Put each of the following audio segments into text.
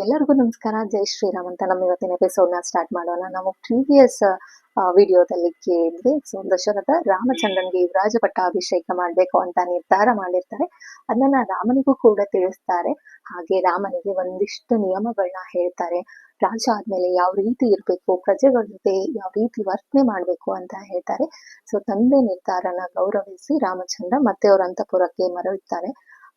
ಎಲ್ಲರಿಗೂ ನಮಸ್ಕಾರ. ಜೈ ಶ್ರೀರಾಮ್ ಅಂತ ನಮ್ಮ ಇವತ್ತಿನ ಎಪಿಸೋಡ್ನ ಸ್ಟಾರ್ಟ್ ಮಾಡೋಣ. ನಾವು ಪ್ರೀವಿಯಸ್ ವಿಡಿಯೋದಲ್ಲಿ ಕೇಳಿದ್ವಿ. ಸೊ ದಶರಥ ರಾಮಚಂದ್ರನ್ಗೆ ಯುವರಾಜ ಪಟ್ಟಾಭಿಷೇಕ ಮಾಡ್ಬೇಕು ಅಂತ ನಿರ್ಧಾರ ಮಾಡಿರ್ತಾರೆ. ಅದನ್ನ ರಾಮನಿಗೂ ಕೂಡ ತಿಳಿಸ್ತಾರೆ. ಹಾಗೆ ರಾಮನಿಗೆ ಒಂದಿಷ್ಟು ನಿಯಮಗಳನ್ನ ಹೇಳ್ತಾರೆ. ರಾಜ ಆದ್ಮೇಲೆ ಯಾವ ರೀತಿ ಇರ್ಬೇಕು, ಪ್ರಜೆಗಳ ಜೊತೆ ಯಾವ ರೀತಿ ವರ್ತನೆ ಮಾಡ್ಬೇಕು ಅಂತ ಹೇಳ್ತಾರೆ. ಸೊ ತಂದೆ ನಿರ್ಧಾರನ ಗೌರವಿಸಿ ರಾಮಚಂದ್ರ ಮತ್ತೆ ಅವ್ರ ಅಂತಪುರಕ್ಕೆ ಮರಳುತ್ತಾರೆ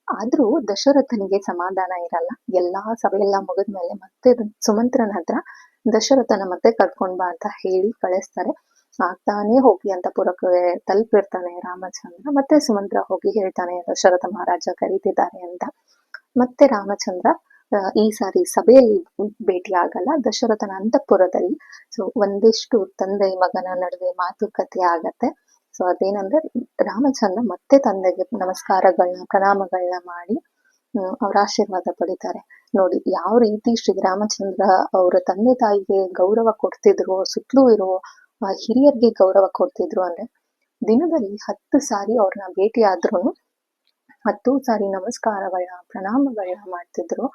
ಆದ್ರೂ ದಶರಥನಿಗೆ ಸಮಾಧಾನ ಇರಲ್ಲ. ಎಲ್ಲಾ ಸಭೆ ಎಲ್ಲ ಮುಗಿದ್ಮೇಲೆ ಮತ್ತೆ ಸುಮಂತ್ರನ ಹತ್ರ ದಶರಥನ ಮತ್ತೆ ಕರ್ಕೊಂಡ್ ಬಾ ಅಂತ ಹೇಳಿ ಕಳಿಸ್ತಾರೆ. ಆಗ್ತಾನೆ ಹೋಗಿ ಅಂತ ಪುರಕ್ಕೆ ತಲುಪಿರ್ತಾನೆ ರಾಮಚಂದ್ರ. ಮತ್ತೆ ಸುಮಂತ್ರ ಹೋಗಿ ಹೇಳ್ತಾನೆ, ದಶರಥ ಮಹಾರಾಜ ಕರೀತಿದ್ದಾರೆ ಅಂತ. ಮತ್ತೆ ರಾಮಚಂದ್ರ ಈ ಸಾರಿ ಸಭೆಯಲ್ಲಿ ಭೇಟಿ ಆಗಲ್ಲ. ದಶರಥನ ಅಂತಃಪುರದಲ್ಲಿ, ಸೊ ಒಂದಿಷ್ಟು ತಂದೆ ಮಗನ ನಡುವೆ ಮಾತುಕತೆ ಆಗತ್ತೆ. ಸೊ ಅದೇನಂದ್ರೆ ರಾಮಚಂದ್ರ ಮತ್ತೆ ತಂದೆಗೆ ನಮಸ್ಕಾರಗಳನ್ನ ಪ್ರಣಾಮಗಳನ್ನ ಮಾಡಿ ಅವ್ರ ಆಶೀರ್ವಾದ ಪಡಿತಾರೆ. ನೋಡಿ, ಯಾವ ರೀತಿ ಶ್ರೀ ರಾಮಚಂದ್ರ ಅವರ ತಂದೆ ತಾಯಿಗೆ ಗೌರವ ಕೊಡ್ತಿದ್ರು, ಸುತ್ತಲೂ ಇರೋ ಹಿರಿಯರಿಗೆ ಗೌರವ ಕೊಡ್ತಿದ್ರು ಅಂದ್ರೆ, ದಿನದಲ್ಲಿ ಹತ್ತು ಸಾರಿ ಅವ್ರನ್ನ ಭೇಟಿ ಆದ್ರೂ ಹತ್ತು ಸಾರಿ ನಮಸ್ಕಾರಗಳನ್ನ ಪ್ರಣಾಮಗಳನ್ನ ಮಾಡ್ತಿದ್ರು.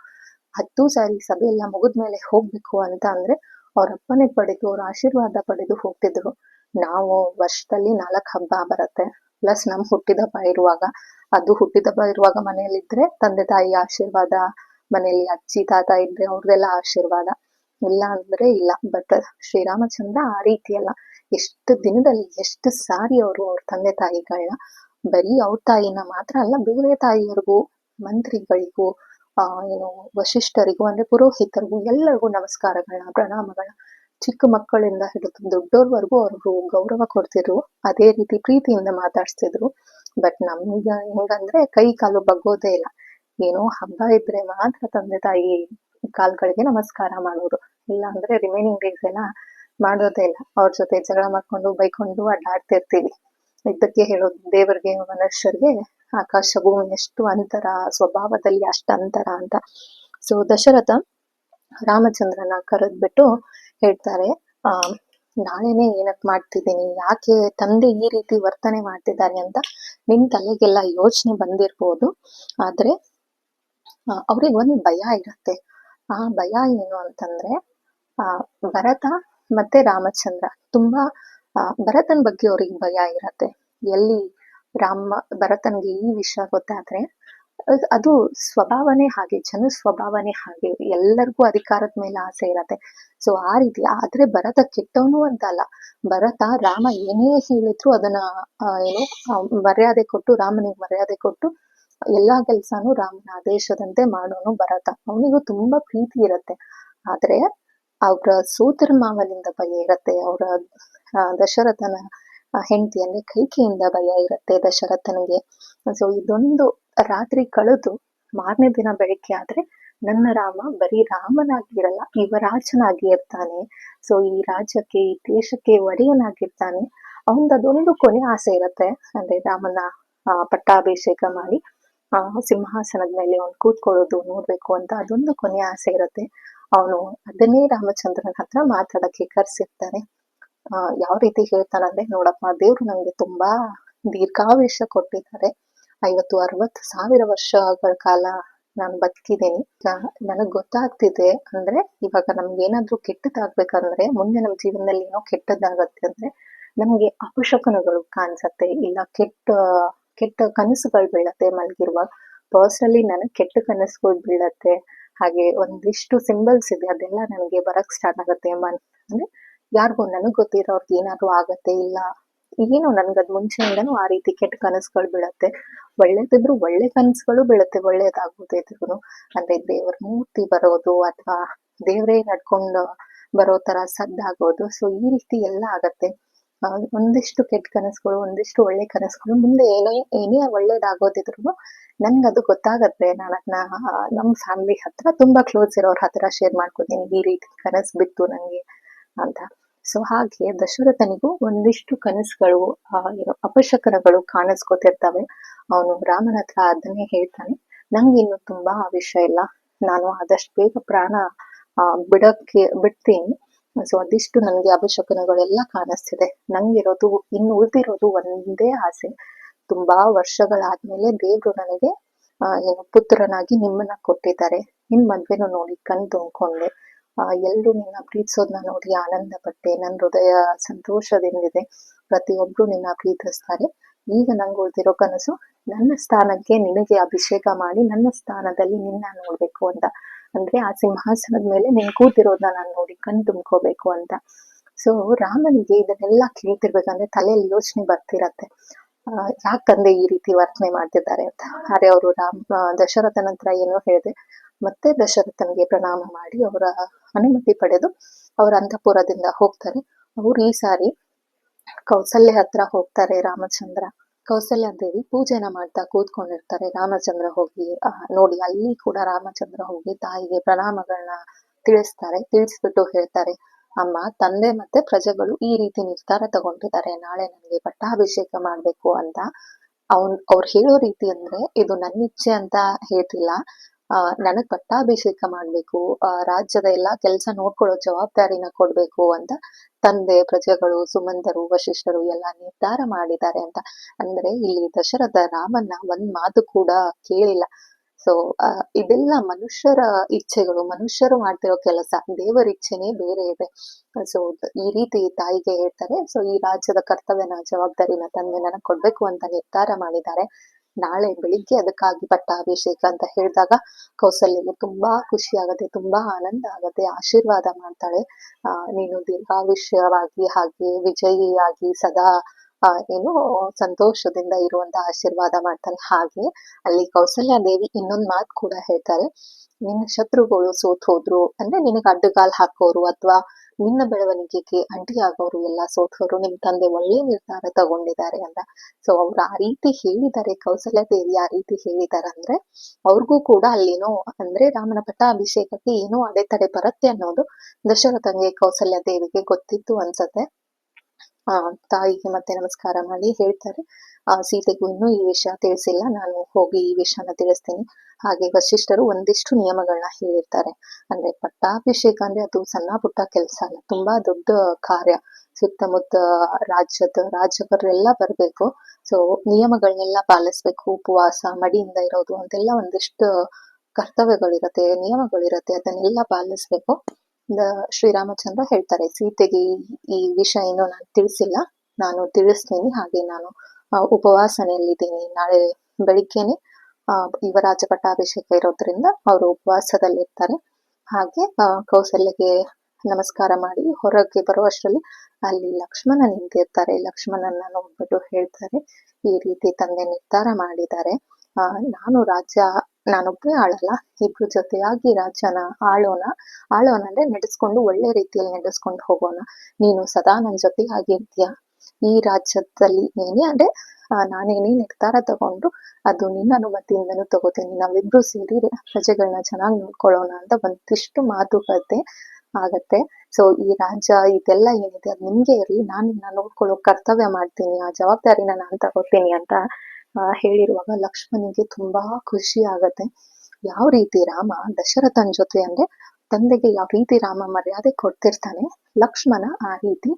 ಹತ್ತು ಸಾರಿ ಸಭೆ ಎಲ್ಲ ಮುಗಿದ್ಮೇಲೆ ಹೋಗ್ಬೇಕು ಅಂತ ಅಂದ್ರೆ ಅವ್ರ ಅಪ್ಪನೆ ಪಡೆದು, ಅವ್ರ ಆಶೀರ್ವಾದ ಪಡೆದು ಹೋಗ್ತಿದ್ರು. ನಾವು ವರ್ಷದಲ್ಲಿ ನಾಲ್ಕು ಹಬ್ಬ ಬರುತ್ತೆ. ಪ್ಲಸ್ ನಮ್ ಹುಟ್ಟಿದಬ್ಬ ಇರುವಾಗ, ಅದು ಹುಟ್ಟಿದ ಹಬ್ಬ ಇರುವಾಗ ಮನೆಯಲ್ಲಿದ್ರೆ ತಂದೆ ತಾಯಿ ಆಶೀರ್ವಾದ, ಮನೆಯಲ್ಲಿ ಅಜ್ಜಿ, ತಾತ ಇದ್ರೆ ಅವ್ರದೆಲ್ಲ ಆಶೀರ್ವಾದ. ಇಲ್ಲ ಅಂದ್ರೆ ಇಲ್ಲ. ಬಟ್ ಶ್ರೀರಾಮಚಂದ್ರ ಆ ರೀತಿ ಅಲ್ಲ. ಎಷ್ಟು ದಿನದಲ್ಲಿ ಎಷ್ಟು ಸಾರಿ ಅವರು ಅವ್ರ ತಂದೆ ತಾಯಿಗಳನ್ನ ಬರೀ ಅವ್ರ ತಾಯಿನ ಮಾತ್ರ ಅಲ್ಲ, ಬೇರೆ ತಾಯಿಯರಿಗೂ, ಮಂತ್ರಿಗಳಿಗೂ, ಆ, ಏನು ವಶಿಷ್ಠರಿಗೂ ಅಂದ್ರೆ ಪುರೋಹಿತರಿಗೂ ಎಲ್ಲರಿಗೂ ನಮಸ್ಕಾರಗಳನ್ನ ಪ್ರಣಾಮಗಳನ್ನ ಚಿಕ್ಕ ಮಕ್ಕಳಿಂದ ಹಿಡಿದು ದೊಡ್ಡೋರ್ವರೆಗೂ ಅವರು ಗೌರವ ಕೊಡ್ತಿದ್ರು. ಅದೇ ರೀತಿ ಪ್ರೀತಿಯಿಂದ ಮಾತಾಡ್ಸ್ತಿದ್ರು. ಬಟ್ ನಮ್ಗೆ ಹೆಂಗಂದ್ರೆ ಕೈ ಕಾಲು ಬಗ್ಗೋದೇ ಇಲ್ಲ. ಏನೋ ಹಬ್ಬ ಇದ್ರೆ ಮಾತ್ರ ತಂದೆ ತಾಯಿ ಕಾಲ್ಗಳಿಗೆ ನಮಸ್ಕಾರ ಮಾಡೋರು ಇಲ್ಲ ಅಂದ್ರೆ ರಿಮೈನಿಂಗ್ ಡೇಸ್ ಎಲ್ಲ ಮಾಡೋದೇ ಇಲ್ಲ. ಅವ್ರ ಜೊತೆ ಜಗಳ ಮಾಡ್ಕೊಂಡು, ಬೈಕೊಂಡು, ಅಡ್ಡಾಡ್ತಿರ್ತೀವಿ. ಇದಕ್ಕೆ ಹೇಳೋದು, ದೇವರಿಗೆ, ಮನುಷ್ಯರಿಗೆ ಆಕಾಶ ಭೂಮಿ ಎಷ್ಟು ಅಂತರ, ಸ್ವಭಾವದಲ್ಲಿ ಅಷ್ಟ ಅಂತರ ಅಂತ. ಸೊ ದಶರಥ ರಾಮಚಂದ್ರನ ಕರೆದ್ಬಿಟ್ಟು ಹೇಳ್ತಾರೆ, ಆ ನಾಳೆನೆ ಏನಕ್ ಮಾಡ್ತಿದ್ದೀನಿ, ಯಾಕೆ ತಂದೆ ಈ ರೀತಿ ವರ್ತನೆ ಮಾಡ್ತಿದ್ದಾರೆ ಅಂತ ನಿನ್ ತಲೆಗೆಲ್ಲ ಯೋಚನೆ ಬಂದಿರ್ಬೋದು. ಆದ್ರೆ ಅವ್ರಿಗೆ ಒಂದ್ ಭಯ ಇರತ್ತೆ. ಆ ಭಯ ಏನು ಅಂತಂದ್ರೆ, ಆ, ಭರತ ಮತ್ತೆ ರಾಮಚಂದ್ರ ತುಂಬಾ ಭರತನ್ ಬಗ್ಗೆ ಅವ್ರಿಗೆ ಭಯ ಇರತ್ತೆ. ಎಲ್ಲಿ ರಾಮ, ಭರತನ್ಗೆ ಈ ವಿಷಯ ಗೊತ್ತಾದ್ರೆ ಅದ್- ಸ್ವಭಾವನೆ ಹಾಗೆ ಜನ ಸ್ವಭಾವನೆ ಹಾಗೆ, ಎಲ್ಲರಿಗೂ ಅಧಿಕಾರದ ಮೇಲೆ ಆಸೆ ಇರತ್ತೆ. ಸೊ ಆ ರೀತಿ, ಆದ್ರೆ ಭರತ ಕೆಟ್ಟವನು ಅಂತ ಅಲ್ಲ ಭರತ, ರಾಮ ಏನೇ ಹೇಳಿದ್ರು ಅದನ್ನ ಏನು ಮರ್ಯಾದೆ ಕೊಟ್ಟು, ರಾಮನಿಗೆ ಮರ್ಯಾದೆ ಕೊಟ್ಟು, ಎಲ್ಲಾ ಕೆಲ್ಸಾನು ರಾಮನ ಆದೇಶದಂತೆ ಮಾಡೋನು ಭರತ. ಅವನಿಗೂ ತುಂಬಾ ಪ್ರೀತಿ ಇರತ್ತೆ. ಆದ್ರೆ, ಅವರ ಸೋದರ ಮಾವನಿಂದ ಭಯ ಇರತ್ತೆ, ಅವರ ದಶರಥನ ಹೆಂಡತಿ ಅಂದ್ರೆ ಕೈಕೆಯಿಂದ ಭಯ ಇರತ್ತೆ ದಶರಥನಿಗೆ. ಸೊ ಇದೊಂದು ರಾತ್ರಿ ಕಳೆದು ಮಾರನೇ ದಿನ ಬೆಳಗ್ಗೆ ಆದ್ರೆ ನನ್ನ ರಾಮ ಬರೀ ರಾಮನಾಗಿರಲ್ಲ ಯುವರಾಜನಾಗಿ ಇರ್ತಾನೆ ಸೊ ಈ ರಾಜ್ಯಕ್ಕೆ, ಈ ದೇಶಕ್ಕೆ ಒಡೆಯನಾಗಿರ್ತಾನೆ. ಅವನದೊಂದು ಅದೊಂದು ಕೊನೆ ಆಸೆ ಇರತ್ತೆ. ಅಂದ್ರೆ ರಾಮನ ಪಟ್ಟಾಭಿಷೇಕ ಮಾಡಿ, ಆ ಸಿಂಹಾಸನದ ಮೇಲೆ ಅವ್ನು ಕೂತ್ಕೊಳ್ಳೋದು, ನೋಡ್ಬೇಕು ಅಂತ ಅದೊಂದು ಕೊನೆ ಆಸೆ ಇರತ್ತೆ. ಅವನು ಅದನ್ನೇ ರಾಮಚಂದ್ರನ ಹತ್ರ ಮಾತಾಡಕ್ಕೆ ಕರ್ಸಿರ್ತಾನೆ. ಆ, ಯಾವ ರೀತಿ ಹೇಳ್ತಾನಂದ್ರೆ, ನೋಡಪ್ಪ, ದೇವ್ರು ನಮ್ಗೆ ತುಂಬಾ ದೀರ್ಘಾವೇಶ ಕೊಟ್ಟಿದ್ದಾರೆ. ಐವತ್ತು, ಅರವತ್ತು ಸಾವಿರ ವರ್ಷಗಳ ಕಾಲ ನಾನು ಬದುಕಿದ್ದೀನಿ. ನನಗ್ ಗೊತ್ತಾಗ್ತಿದೆ ಅಂದ್ರೆ ಇವಾಗ ನಮ್ಗೆ ಏನಾದ್ರೂ ಕೆಟ್ಟದಾಗ್ಬೇಕಂದ್ರೆ, ಮುಂದೆ ನಮ್ ಜೀವನದಲ್ಲಿ ಏನೋ ಕೆಟ್ಟದಾಗತ್ತೆ ಅಂದ್ರೆ ನಮ್ಗೆ ಅಪಶಕನಗಳು ಕಾಣಿಸತ್ತೆ. ಇಲ್ಲ ಕೆಟ್ಟ ಕೆಟ್ಟ ಕನಸುಗಳು ಬೀಳತ್ತೆ ಮಲಗಿರುವಾಗ ಪರ್ಸನಲಿ ನನಗೆ ಕೆಟ್ಟ ಕನಸುಗಳು ಬೀಳತ್ತೆ. ಹಾಗೆ ಒಂದಿಷ್ಟು ಸಿಂಬಲ್ಸ್ ಇದೆ, ಅದೆಲ್ಲ ನನಗೆ ಬರಕ್ ಸ್ಟಾರ್ಟ್ ಆಗತ್ತೆ ಮನ್, ಅಂದ್ರೆ ಯಾರಿಗೂ ನನಗ್ ಗೊತ್ತಿರೋರ್ಗೆ ಏನಾದ್ರು ಆಗತ್ತೆ ಇಲ್ಲ ಏನೋ ನನ್ಗದ್ ಮುಂಚೆಯಿಂದನೂ ಆ ರೀತಿ ಕೆಟ್ಟ ಕನಸುಗಳು ಬೀಳತ್ತೆ. ಒಳ್ಳೇದಿದ್ರು ಒಳ್ಳೆ ಕನಸುಗಳು ಬೀಳತ್ತೆ ಇದ್ರು ಅಂದ್ರೆ ದೇವ್ರ ಮೂರ್ತಿ ಬರೋದು ಅಥವಾ ದೇವ್ರೇ ನಡ್ಕೊಂಡು ಬರೋ ತರ ಸದ್ದಾಗೋದು, ಸೊ ಈ ರೀತಿ ಎಲ್ಲ ಆಗತ್ತೆ. ಒಂದಿಷ್ಟು ಕೆಟ್ಟ ಕನಸುಗಳು, ಒಂದಿಷ್ಟು ಒಳ್ಳೆ ಕನಸುಗಳು ಮುಂದೆ ಏನೇ ಏನೇ ಒಳ್ಳೇದಾಗೋದಿದ್ರು ನನ್ಗದು ಗೊತ್ತಾಗತ್ತೆ. ನಾನು ಅದನ್ನ ನಮ್ಮ ಫ್ಯಾಮಿಲಿ ಹತ್ರ ತುಂಬಾ ಕ್ಲೋಸ್ ಇರೋರ್ ಹತ್ರ ಶೇರ್ ಮಾಡ್ಕೊತೀನಿ ಈ ರೀತಿ ಕನಸು ಬಿತ್ತು ನಂಗೆ ಅಂತ. ಸೊ ಹಾಗೆ ದಶರಥನಿಗೂ ಒಂದಿಷ್ಟು ಕನಸುಗಳು ಆ, ಏನು ಅಪಶಕನಗಳು ಕಾಣಿಸ್ಕೊತಿರ್ತವೆ. ಅವನು ರಾಮನ ಹತ್ರ ಅದನ್ನೇ ಹೇಳ್ತಾನೆ. ನಂಗೆ ಇನ್ನು ತುಂಬಾ ವಿಷಯ ಇಲ್ಲ. ನಾನು ಆದಷ್ಟು ಬೇಗ ಪ್ರಾಣ ಆ, ಬಿಡಕ್ಕೆ ಬಿಡ್ತೀನಿ. ಸೊ ಅದಿಷ್ಟು ನನಗೆ ಅಪಶಕನಗಳೆಲ್ಲ ಕಾಣಿಸ್ತಿದೆ. ನಂಗಿರೋದು ಇನ್ನು ಉಳಿದಿರೋದು ಒಂದೇ ಆಸೆ. ತುಂಬಾ ವರ್ಷಗಳಾದ್ಮೇಲೆ ದೇವ್ರು ನನಗೆ ಆ, ಏನು ಪುತ್ರನಾಗಿ ನಿಮ್ಮನ್ನ ಕೊಟ್ಟಿದ್ದಾರೆ. ನಿನ್ ಮದ್ವೆನೂ ನೋಡಿ ಕಣ್ ತುಂಬ್ಕೊಂಡೆ. ಆ ಎಲ್ರು ನಿನ್ನ ಪ್ರೀತಿಸೋದನ್ನ ನೋಡಿ ಆನಂದ ಪಟ್ಟೆ. ನನ್ನ ಹೃದಯ ಸಂತೋಷದಿಂದಿದೆ. ಪ್ರತಿಯೊಬ್ರು ನಿನ್ನ ಪ್ರೀತಿಸ್ತಾರೆ. ಈಗ ನಂಗೆ ಉಳಿದಿರೋ ಕನಸು, ನನ್ನ ಸ್ಥಾನಕ್ಕೆ ನಿನಗೆ ಅಭಿಷೇಕ ಮಾಡಿ ನನ್ನ ಸ್ಥಾನದಲ್ಲಿ ನಿನ್ನ ನೋಡ್ಬೇಕು ಅಂತ. ಅಂದ್ರೆ ಆ ಸಿಂಹಾಸನದ ಮೇಲೆ ನೀನ್ ಕೂತಿರೋದನ್ನ ನಾನ್ ನೋಡಿ ಕಣ್ ತುಂಬ್ಕೋಬೇಕು ಅಂತ. ಸೊ ರಾಮನಿಗೆ ಇದನ್ನೆಲ್ಲ ಕೇಳ್ತಿರ್ಬೇಕಂದ್ರೆ ತಲೆಯಲ್ಲಿ ಯೋಚನೆ ಬರ್ತಿರತ್ತೆ. ಯಾಕಂದ್ರೆ ಈ ರೀತಿ ವರ್ತನೆ ಮಾಡ್ತಿದ್ದಾರೆ ಅಂತ. ಆದ್ರೆ ಅವರು ರಾಮ್ ದಶರಥ ನಂತರ ಏನೋ ಹೇಳಿದೆ. ಮತ್ತೆ ದಶರಥನಿಗೆ ಪ್ರಣಾಮ ಮಾಡಿ ಅವರ ಅನುಮತಿ ಪಡೆದು ಅವರ ಅಂತಃಪುರದಿಂದ ಹೋಗ್ತಾರೆ. ಅವರು ಈ ಸಾರಿ ಕೌಸಲ್ಯ ಹತ್ರ ಹೋಗ್ತಾರೆ ರಾಮಚಂದ್ರ. ಕೌಸಲ್ಯ ದೇವಿ ಪೂಜೆನ ಮಾಡ್ತಾ ಕೂತ್ಕೊಂಡಿರ್ತಾರೆ ರಾಮಚಂದ್ರ ಹೋಗಿ ನೋಡಿ ಅಲ್ಲಿ ಕೂಡ ರಾಮಚಂದ್ರ ಹೋಗಿ ತಾಯಿಗೆ ಪ್ರಣಾಮಗಳನ್ನ ತಿಳಿಸ್ತಾರೆ, ತಿಳಿಸ್ಬಿಟ್ಟು ಹೇಳ್ತಾರೆ, ಅಮ್ಮ, ತಂದೆ ಮತ್ತೆ ಪ್ರಜೆಗಳು ಈ ರೀತಿ ನಿರ್ಧಾರ ತಗೊಂಡಿದ್ದಾರೆ, ನಾಳೆ ನನಗೆ ಪಟ್ಟಾಭಿಷೇಕ ಮಾಡ್ಬೇಕು ಅಂತ. ಅವ್ನ್, ಅವ್ರು ಹೇಳೋ ರೀತಿ ಅಂದ್ರೆ, ಇದು ನನ್ನ ಇಚ್ಛೆ ಅಂತ ಹೇಳ್ತಿಲ್ಲ. ನನಗ್ ಪಟ್ಟಾಭಿಷೇಕ ಮಾಡ್ಬೇಕು, ಆ, ರಾಜ್ಯದ ಎಲ್ಲಾ ಕೆಲಸ ನೋಡ್ಕೊಳ್ಳೋ ಜವಾಬ್ದಾರಿನ ಕೊಡ್ಬೇಕು ಅಂತ ತಂದೆ, ಪ್ರಜೆಗಳು, ಸುಮಂತರು, ವಶಿಷ್ಠರು ಎಲ್ಲ ನಿರ್ಧಾರ ಮಾಡಿದ್ದಾರೆ ಅಂತ. ಅಂದ್ರೆ ಇಲ್ಲಿ ದಶರಥ ರಾಮನ್ನ ಒಂದ್ ಮಾತು ಕೂಡ ಕೇಳಿಲ್ಲ. ಸೊ ಇದೆಲ್ಲ ಮನುಷ್ಯರ ಇಚ್ಛೆಗಳು, ಮನುಷ್ಯರು ಮಾಡ್ತಿರೋ ಕೆಲಸ, ದೇವರ ಇಚ್ಛೆನೇ ಬೇರೆ ಇದೆ. ಸೊ ಈ ರೀತಿ ತಾಯಿಗೆ ಹೇಳ್ತಾರೆ. ಸೊ ಈ ರಾಜ್ಯದ ಕರ್ತವ್ಯನ ಜವಾಬ್ದಾರಿನ ತಂದೆ ನನಗ್ ಕೊಡ್ಬೇಕು ಅಂತ ನಿರ್ಧಾರ ಮಾಡಿದ್ದಾರೆ. ನಾಳೆ ಬೆಳಿಗ್ಗೆ ಅದಕ್ಕಾಗಿ ಪಟ್ಟಾಭಿಷೇಕ ಅಂತ ಹೇಳಿದಾಗ ಕೌಸಲ್ಯಗೆ ತುಂಬಾ ಖುಷಿ ಆಗತ್ತೆ ತುಂಬಾ ಆನಂದ ಆಗತ್ತೆ ಆಶೀರ್ವಾದ ಮಾಡ್ತಾಳೆ. ಆ, ನೀನು ದೀರ್ಘಾಯುಷ್ಯವಾಗಿ ಹಾಗೆ ವಿಜಯಿಯಾಗಿ ಸದಾ ಏನು ಸಂತೋಷದಿಂದ ಇರುವಂತ ಆಶೀರ್ವಾದ ಮಾಡ್ತಾರೆ ಹಾಗೆ ಅಲ್ಲಿ ಕೌಸಲ್ಯ ದೇವಿ ಇನ್ನೊಂದ್ ಮಾತು ಕೂಡ ಹೇಳ್ತಾರೆ. ನಿನ್ನ ಶತ್ರುಗಳು ಸೋತ್ ಹೋದ್ರು ಅಂದ್ರೆ ನಿನಗೆ ಅಡ್ಡಗಾಲ್ ಹಾಕೋರು ಅಥವಾ ನಿನ್ನ ಬೆಳವಣಿಗೆಗೆ ಅಂಟಿಯಾಗೋರು ಎಲ್ಲ ಸೋತವರು ನಿಮ್ ತಂದೆ ಒಳ್ಳೆ ನಿರ್ಧಾರ ತಗೊಂಡಿದ್ದಾರೆ ಅಂತ ಸೊ ಅವ್ರು ಆ ರೀತಿ ಹೇಳಿದ್ದಾರೆ, ಕೌಸಲ್ಯ ದೇವಿ ಆ ರೀತಿ ಹೇಳಿದ್ದಾರೆ ಅಂದ್ರೆ, ಅವ್ರಿಗೂ ಕೂಡ ಅಲ್ಲೇನೋ ಅಂದ್ರೆ ರಾಮನ ಪಟ್ಟಾಭಿಷೇಕಕ್ಕೆ ಏನೋ ಅಡೆತಡೆ ಬರುತ್ತೆ ಅನ್ನೋದು ದಶರಥಂಗೆ ಕೌಸಲ್ಯ ದೇವಿಗೆ ಗೊತ್ತಿತ್ತು ಅನ್ಸತ್ತೆ. ತಾಯಿಗೆ ಮತ್ತೆ ನಮಸ್ಕಾರ ಮಾಡಿ ಹೇಳ್ತಾರೆ. ಆ, ಸೀತೆಗೂ ಇನ್ನೂ ಈ ವಿಷಯ ತಿಳಿಸಿಲ್ಲ. ನಾನು ಹೋಗಿ ಈ ವಿಷಯನ ತಿಳಿಸ್ತೀನಿ. ಹಾಗೆ ವಶಿಷ್ಠರು ಒಂದಿಷ್ಟು ನಿಯಮಗಳನ್ನ ಹೇಳಿರ್ತಾರೆ. ಅಂದ್ರೆ ಪಟ್ಟಾಭಿಷೇಕ ಅಂದ್ರೆ ಅದು ಸಣ್ಣ ಪುಟ್ಟ ಕೆಲಸ ಅಲ್ಲ, ತುಂಬಾ ದೊಡ್ಡ ಕಾರ್ಯ. ಸುತ್ತಮುತ್ತ ರಾಜ್ಯದ ರಾಜ್ಯವರೆಲ್ಲ ಬರ್ಬೇಕು. ಸೊ ನಿಯಮಗಳನ್ನೆಲ್ಲ ಪಾಲಿಸ್ಬೇಕು. ಉಪವಾಸ, ಮಡಿಯಿಂದ ಇರೋದು ಅಂತೆಲ್ಲ ಒಂದಿಷ್ಟು ಕರ್ತವ್ಯಗಳಿರತ್ತೆ, ನಿಯಮಗಳಿರತ್ತೆ. ಅದನ್ನೆಲ್ಲ ಪಾಲಿಸ್ಬೇಕು. ಶ್ರೀರಾಮಚಂದ್ರ ಹೇಳ್ತಾರೆ ಸೀತೆಗೆ ಈ- ವಿಷಯ ಏನು ನಾನು ತಿಳಿಸಿಲ್ಲ. ನಾನು ತಿಳಿಸ್ತೀನಿ ಹಾಗೆ ನಾನು ಉಪವಾಸನೆಯಲ್ಲಿದ್ದೀನಿ ನಾಳೆ ಬೆಳಿಗ್ಗೆನೆ ಯುವರಾಜ ಪಟ್ಟಾಭಿಷೇಕ ಇರೋದ್ರಿಂದ ಅವರು ಉಪವಾಸದಲ್ಲಿರ್ತಾರೆ. ಹಾಗೆ ಆ, ಕೌಸಲ್ಯಗೆ ನಮಸ್ಕಾರ ಮಾಡಿ ಹೊರಗೆ ಬರುವಷ್ಟರಲ್ಲಿ ಅಲ್ಲಿ ಲಕ್ಷ್ಮಣ ನಿಂತಿರ್ತಾರೆ. ಲಕ್ಷ್ಮಣನ ನೋಡ್ಬಿಟ್ಟು ಹೇಳ್ತಾರೆ ಈ ರೀತಿ ತಂದೆ ನಿರ್ಧಾರ ಮಾಡಿದ್ದಾರೆ. ನಾನು ರಾಜ್ಯ ನಾನೊಬ್ಬನೇ ಆಳಲ್ಲ, ಇಬ್ರು ಜೊತೆಯಾಗಿ ರಾಜನ ಆಳೋಣ. ಆಳೋಣ ಅಂದ್ರೆ ನಡೆಸ್ಕೊಂಡು, ಒಳ್ಳೆ ರೀತಿಯಲ್ಲಿ ನಡೆಸ್ಕೊಂಡು ಹೋಗೋಣ. ನೀನು ಸದಾ ನನ್ನ ಜೊತೆಯಾಗಿರ್ತೀಯ ಈ ರಾಜ್ಯದಲ್ಲಿ ನೀನೇ ಅಂದ್ರೆ ನಾನೇನೇ ನಿರ್ಧಾರ ತಗೊಂಡು ಅದು ನಿನ್ನ ಅನುಮತಿಯಿಂದನೂ ತಗೋತೀನಿ. ನಾವಿಬ್ರು ಸೇರಿ ಪ್ರಜೆಗಳನ್ನ ಚೆನ್ನಾಗಿ ನೋಡ್ಕೊಳ್ಳೋಣ ಅಂತ ಒಂದಿಷ್ಟು ಮಾತುಕತೆ ಆಗತ್ತೆ. ಸೊ ಈ ರಾಜ್ಯ ಇದೆಲ್ಲ ಏನಿದೆ, ಅದು ನಿಮ್ಗೆ ಇರಲಿ. ನಾನು ನಿನ್ನ ನೋಡ್ಕೊಳ್ಳೋ ಕರ್ತವ್ಯ ಮಾಡ್ತೀನಿ. ಆ ಜವಾಬ್ದಾರಿನ ನಾನು ತಗೋತೀನಿ ಅಂತ ಆ, ಹೇಳಿರುವಾಗ ಲಕ್ಷ್ಮಣಿಗೆ ತುಂಬಾ ಖುಷಿ ಆಗತ್ತೆ. ಯಾವ ರೀತಿ ರಾಮ ದಶರಥನ್ ಜೊತೆ ಅಂದ್ರೆ ತಂದೆಗೆ ಯಾವ ರೀತಿ ರಾಮ ಮರ್ಯಾದೆ ಕೊಡ್ತಿರ್ತಾನೆ ಲಕ್ಷ್ಮಣ ಆ ರೀತಿ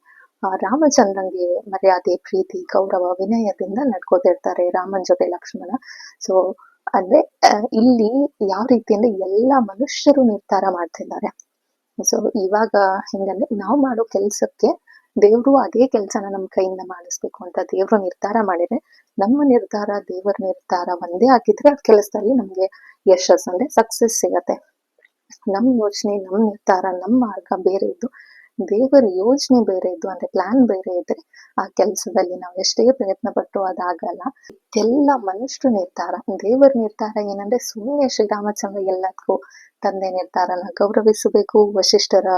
ಆ ರಾಮಚಂದ್ರನ್ಗೆ ಮರ್ಯಾದೆ ಪ್ರೀತಿ ಗೌರವ ವಿನಯದಿಂದ ನಡ್ಕೋತಿರ್ತಾರೆ ರಾಮನ್ ಜೊತೆ ಲಕ್ಷ್ಮಣ. ಸೊ ಅಂದ್ರೆ ಇಲ್ಲಿ ಯಾವ ರೀತಿ ಅಂದ್ರೆ ಎಲ್ಲಾ ಮನುಷ್ಯರು ನಿರ್ಧಾರ ಮಾಡ್ತಿದ್ದಾರೆ. ಸೊ ಇವಾಗ ಹೆಂಗಂದ್ರೆ ನಾವು ಮಾಡೋ ಕೆಲ್ಸಕ್ಕೆ ದೇವ್ರು ಅದೇ ಕೆಲ್ಸನ ನಮ್ ಕೈಯಿಂದ ಮಾಡಿಸ್ಬೇಕು ಅಂತ ದೇವ್ರು ನಿರ್ಧಾರ ಮಾಡಿದ್ರೆ, ನಮ್ಮ ನಿರ್ಧಾರ, ದೇವರ ನಿರ್ಧಾರ ಒಂದೇ ಆಗಿದ್ರೆ ಆ ಕೆಲಸದಲ್ಲಿ ನಮ್ಗೆ ಯಶಸ್ಸು ಅಂದ್ರೆ ಸಕ್ಸಸ್ ಸಿಗತ್ತೆ. ನಮ್ ಯೋಚನೆ, ನಮ್ ನಿರ್ಧಾರ, ನಮ್ ಮಾರ್ಗ ಬೇರೆ ಇದ್ದು ದೇವರ ಯೋಚನೆ ಬೇರೆ ಇದ್ದು, ಅಂದ್ರೆ ಪ್ಲಾನ್ ಬೇರೆ ಇದ್ರೆ ಆ ಕೆಲಸದಲ್ಲಿ ನಾವು ಎಷ್ಟೇ ಪ್ರಯತ್ನ ಪಟ್ಟು ಅದಾಗಲ್ಲ. ಎಲ್ಲ ಮನುಷ್ಯರು ನಿರ್ಧಾರ. ದೇವರ ನಿರ್ಧಾರ ಏನಂದ್ರೆ ಸುಮ್ಮನೆ ಶ್ರೀರಾಮಚಂದ್ರ ಎಲ್ಲದಕ್ಕೂ ತಂದೆ ನಿರ್ಧಾರನ ಗೌರವಿಸಬೇಕು ವಶಿಷ್ಠರ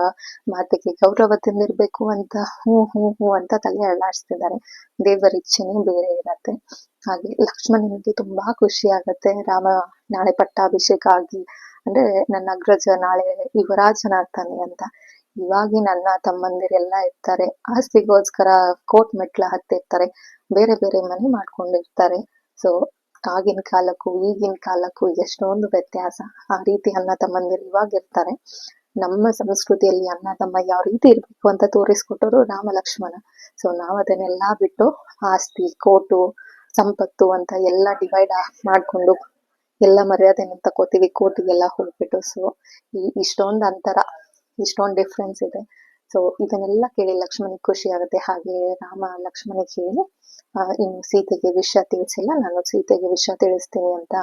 ಮಾತಿಗೆ ಗೌರವದಿಂದಿರ್ಬೇಕು ಅಂತ ಹ್ಞೂ ಹ್ಞೂ ಹ್ಞೂ ಅಂತ ತಲೆ ಅಳ್ಳಾಡಿಸ್ತಿದ್ದಾರೆ ದೇವರ ಇಚ್ಛೆನೇ ಬೇರೆ ಇರತ್ತೆ. ಹಾಗೆ ಲಕ್ಷ್ಮಣನಿಗೆ ತುಂಬಾ ಖುಷಿ ಆಗತ್ತೆ. ರಾಮ ನಾಳೆ ಪಟ್ಟಾಭಿಷೇಕ ಆಗಿ, ಅಂದ್ರೆ ನನ್ನ ಅಗ್ರಜ ನಾಳೆ ಯುವರಾಜನಾಗ್ತಾನೆ ಅಂತ. ಇವಾಗಿನ ಅಣ್ಣ ತಮ್ಮಂದಿರೆಲ್ಲ ಇರ್ತಾರೆ. ಆಸ್ತಿಗೋಸ್ಕರ ಕೋಟ್ ಮೆಟ್ಲ ಹತ್ತಿರ್ತಾರೆ. ಬೇರೆ ಬೇರೆ ಮನೆ ಮಾಡ್ಕೊಂಡಿರ್ತಾರೆ. ಸೊ ಆಗಿನ ಕಾಲಕ್ಕೂ ಈಗಿನ ಕಾಲಕ್ಕೂ ಎಷ್ಟೊಂದು ವ್ಯತ್ಯಾಸ. ಆ ರೀತಿ ಅಣ್ಣ ತಮ್ಮಂದಿರು ಇವಾಗ ಇರ್ತಾರೆ. ನಮ್ಮ ಸಂಸ್ಕೃತಿಯಲ್ಲಿ ಅಣ್ಣ ತಮ್ಮ ಯಾವ ರೀತಿ ಇರಬೇಕು ಅಂತ ತೋರಿಸ್ಕೊಟ್ಟರು ರಾಮ ಲಕ್ಷ್ಮಣ ಸೊ ನಾವ್ ಅದನ್ನೆಲ್ಲಾ ಬಿಟ್ಟು ಆಸ್ತಿ, ಕೋಟು, ಸಂಪತ್ತು ಅಂತ ಎಲ್ಲ ಡಿವೈಡ್ ಮಾಡ್ಕೊಂಡು ಎಲ್ಲ ಮರ್ಯಾದೆ ತಕೋತೀವಿ ಕೋಟಿಗೆಲ್ಲ ಹೋಗ್ಬಿಟ್ಟು. ಸೊ ಈ ಇಷ್ಟೊಂದು ಅಂತರ ಇಷ್ಟೊಂದು ಡಿಫ್ರೆನ್ಸ್ ಇದೆ. ಸೊ ಇದನ್ನೆಲ್ಲ ಕೇಳಿ ಲಕ್ಷ್ಮಣಿಗೆ ಖುಷಿ ಆಗುತ್ತೆ. ಹಾಗೆ ರಾಮ ಲಕ್ಷ್ಮಣಿಗೆ ಹೇಳಿ ಇನ್ನು ಸೀತೆಗೆ ವಿಷಯ ತಿಳಿಸಿಲ್ಲ. ನಾನು ಸೀತೆಗೆ ವಿಷಯ ತಿಳಿಸ್ತೀನಿ ಅಂತ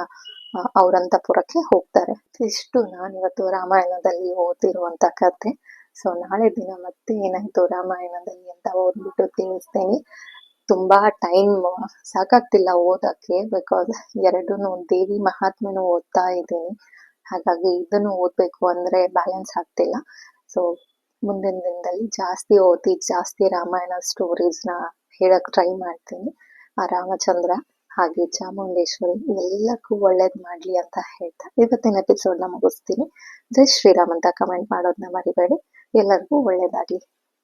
ಅವರಂತಪುರಕ್ಕೆ ಅವ್ರ ಅಂತಪುರಕ್ಕೆ ಹೋಗ್ತಾರೆ. ಇಷ್ಟು ನಾನಿವತ್ತು ರಾಮಾಯಣದಲ್ಲಿ ಓದಿರುವಂತ ಕತೆ ಸೊ ನಾಳೆ ದಿನ ಮತ್ತೆ ಏನಾಯ್ತು ರಾಮಾಯಣದಲ್ಲಿ ಅಂತ ಓದ್ಬಿಟ್ಟು ತಿಳಿಸ್ತೀನಿ. ತುಂಬಾ ಟೈಮ್ ಸಾಕಾಗ್ತಿಲ್ಲ ಓದಕ್ಕೆ ಬಿಕಾಸ್ ಎರಡೂ ದೇವಿ ಮಹಾತ್ಮೆನೂ ಓದ್ತಾ ಇದ್ದೀನಿ. ಹಾಗಾಗಿ ಇದನ್ನು ಓದ್ಬೇಕು ಅಂದ್ರೆ ಬ್ಯಾಲೆನ್ಸ್ ಆಗ್ತಿಲ್ಲ. ಸೊ ಮುಂದಿನ ದಿನದಲ್ಲಿ ಜಾಸ್ತಿ ಓದಿ, ಜಾಸ್ತಿ ರಾಮಾಯಣ ಸ್ಟೋರೀಸ್ನ ಹೇಳಕ್ ಟ್ರೈ ಮಾಡ್ತೀನಿ. ಆ ರಾಮಚಂದ್ರ ಹಾಗೆ ಚಾಮುಂಡೇಶ್ವರಿ ಎಲ್ಲಕ್ಕೂ ಒಳ್ಳೇದ್ ಮಾಡ್ಲಿ ಅಂತ ಹೇಳ್ತಾ ಇವತ್ತಿನ ಎಪಿಸೋಡ್ನ ಮುಗಿಸ್ತೀನಿ. ಜೈ ಶ್ರೀರಾಮ್ ಅಂತ ಕಮೆಂಟ್ ಮಾಡೋದನ್ನ ಮರಿಬೇಡಿ. ಎಲ್ಲರಿಗೂ ಒಳ್ಳೇದಾಗ್ಲಿ.